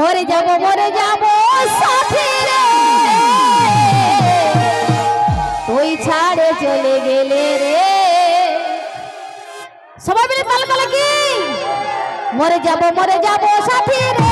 মরে যাব মরে যাব, সাথী তুই ছাড়ে চলে গেলে রে। সবাই মিলে তালে কি? মরে যাব মরে যাব, সাথী রে।